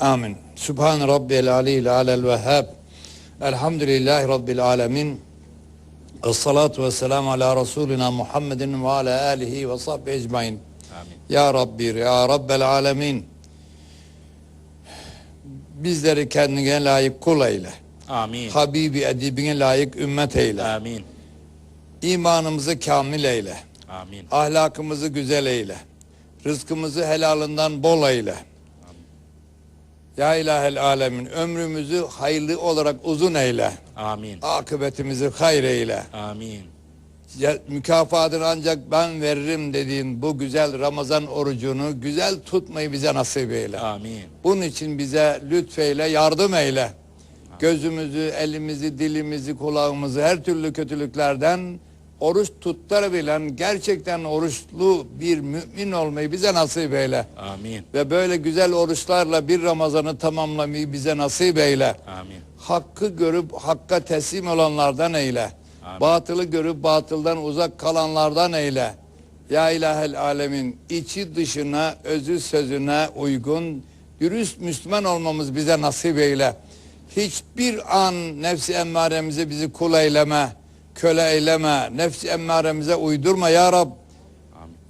Amin. Subhan Rabbiyel Aliyil Alel Vehhab. Elhamdülillahi Rabbil Alemin. Esselatu ve selamu ala Resulina Muhammedin ve ala alihi ve sahbihi ecmain. Amin. Ya Rabbi, Ya Rabbel Alemin. Bizleri kendine layık kul eyle. Amin. Habibi edibine layık ümmet eyle. Amin. İmanımızı kamil eyle. Amin. Ahlakımızı güzel eyle. Rızkımızı helalından bol eyle. Ya ilahel alemin ömrümüzü hayırlı olarak uzun eyle. Amin. Akıbetimizi hayır eyle. Amin. Ya, mükafatını ancak ben veririm dediğin bu güzel Ramazan orucunu güzel tutmayı bize nasip eyle. Amin. Bunun için bize lütfeyle, yardım eyle. Gözümüzü, elimizi, dilimizi, kulağımızı her türlü kötülüklerden oruç tutturabilen, gerçekten oruçlu bir mümin olmayı bize nasip eyle. Amin. Ve böyle güzel oruçlarla bir Ramazan'ı tamamlamayı bize nasip eyle. Amin. Hakkı görüp hakka teslim olanlardan eyle. Amin. Batılı görüp batıldan uzak kalanlardan eyle. Ya ilahel alemin içi dışına, özü sözüne uygun, dürüst Müslüman olmamız bize nasip eyle. Hiçbir an nefsi emmaremize bizi kul eyleme, köle eyleme, nefsi emmaremize uydurma ya Rab.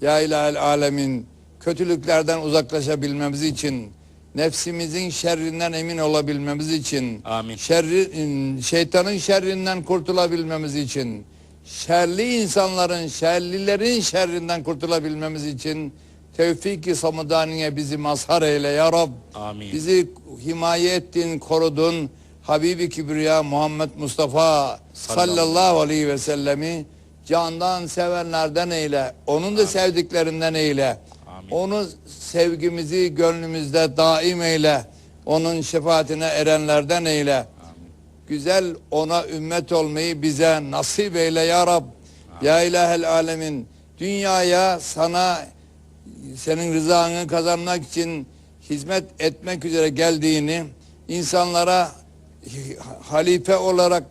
Ya ilahel alemin kötülüklerden uzaklaşabilmemiz için nefsimizin şerrinden emin olabilmemiz için Amin. şerri, şeytanın şerrinden kurtulabilmemiz için şerli insanların şerlilerin şerrinden kurtulabilmemiz için tevfik-i samudaniye bizi mazhar eyle ya Rab. Amin. Bizi himaye ettin, korudun. Habibi Kibriya Muhammed Mustafa sallallahu aleyhi ve sellemi candan sevenlerden eyle. Onun da sevdiklerinden eyle. Amin. Onu sevgimizi gönlümüzde daim eyle. Onun şefaatine erenlerden eyle. Amin. Güzel ona ümmet olmayı bize nasip eyle ya Rab. Ya ilahel alemin dünyaya sana senin rızanı kazanmak için hizmet etmek üzere geldiğini, insanlara halife olarak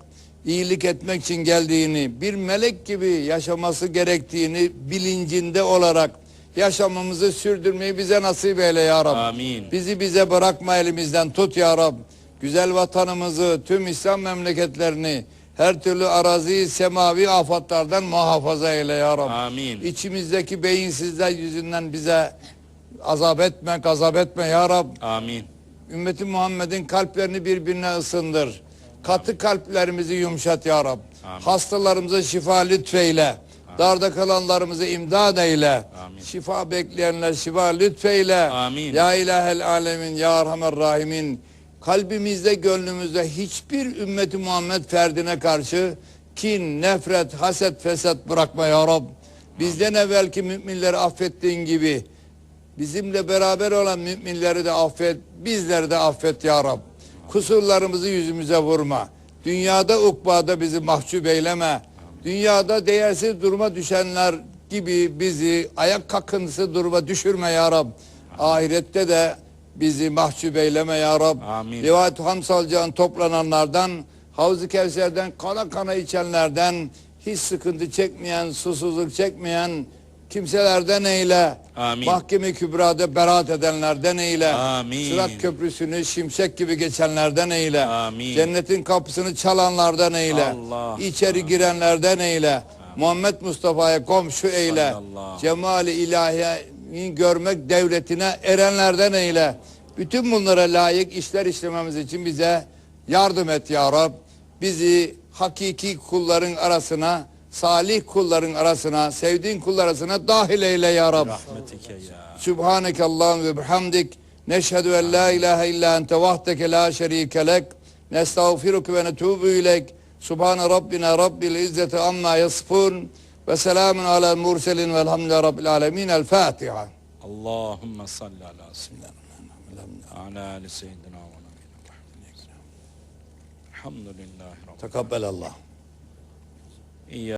iyilik etmek için geldiğini, bir melek gibi yaşaması gerektiğini bilincinde olarak yaşamamızı sürdürmeyi bize nasip eyle ya Rab. Amin. Bizi bize bırakma elimizden tut ya Rab. Güzel vatanımızı, tüm İslam memleketlerini, her türlü arazi, semavi afatlardan muhafaza eyle ya Rab. Amin. İçimizdeki beyinsizler yüzünden bize azap etme, gazap etme ya Rab. Amin. Ümmeti Muhammed'in kalplerini birbirine ısındır. Katı kalplerimizi yumuşat ya Rab. Amin. Hastalarımıza şifa lütfeyle. Darda kalanlarımızı imdad eyle. Amin. Şifa bekleyenler şifa lütfeyle. Amin. Ya ilahel alemin ya erhamer rahimin. Kalbimizde gönlümüzde hiçbir ümmeti Muhammed ferdine karşı kin, nefret, haset, fesat bırakma ya Rab. Bizden evvelki müminleri affettiğin gibi Bizimle beraber olan müminleri de affet, bizleri de affet ya Rab. Kusurlarımızı yüzümüze vurma. Dünyada ukbada bizi mahcup eyleme. Dünyada değersiz duruma düşenler gibi bizi ayak kakıntısı duruma düşürme ya Rab. Ahirette de bizi mahcup eyleme ya Rab. Amin. Rivayet Hams alacağın toplananlardan, Havz-ı Kevser'den kana kana içenlerden, hiç sıkıntı çekmeyen, susuzluk çekmeyen kimselerden eyle. Amin. Mahkeme kübrada beraat edenlerden eyle. Amin. Sırat köprüsünü şimşek gibi geçenlerden eyle. Amin. Cennetin kapısını çalanlardan eyle. Allah. İçeri girenlerden eyle. Muhammed Mustafa'ya komşu eyle. Cemali ilahiyi görmek devletine erenlerden eyle. Bütün bunlara layık işler işlememiz için bize yardım et ya Rab. Bizi hakiki kulların arasına, salih kulların arasına, sevdiğin kullar arasına dahil eyle ya Rab. Rahmetike ya. Allah'ım ve bihamdik. Neşhedü en la ilahe illa ente vahdeke la şerike lek. Nestağfiruke ve netubu ilek. Subhane Rabbina Rabbil izzeti amma yasfun. Ve selamun ala murselin velhamdülillahi Rabbil alemin. El Fatiha. Allahümme salli ala seyyidina ala ali seyyidina ve. Elhamdülillahi Rabbil Tekabbel Allah. İyya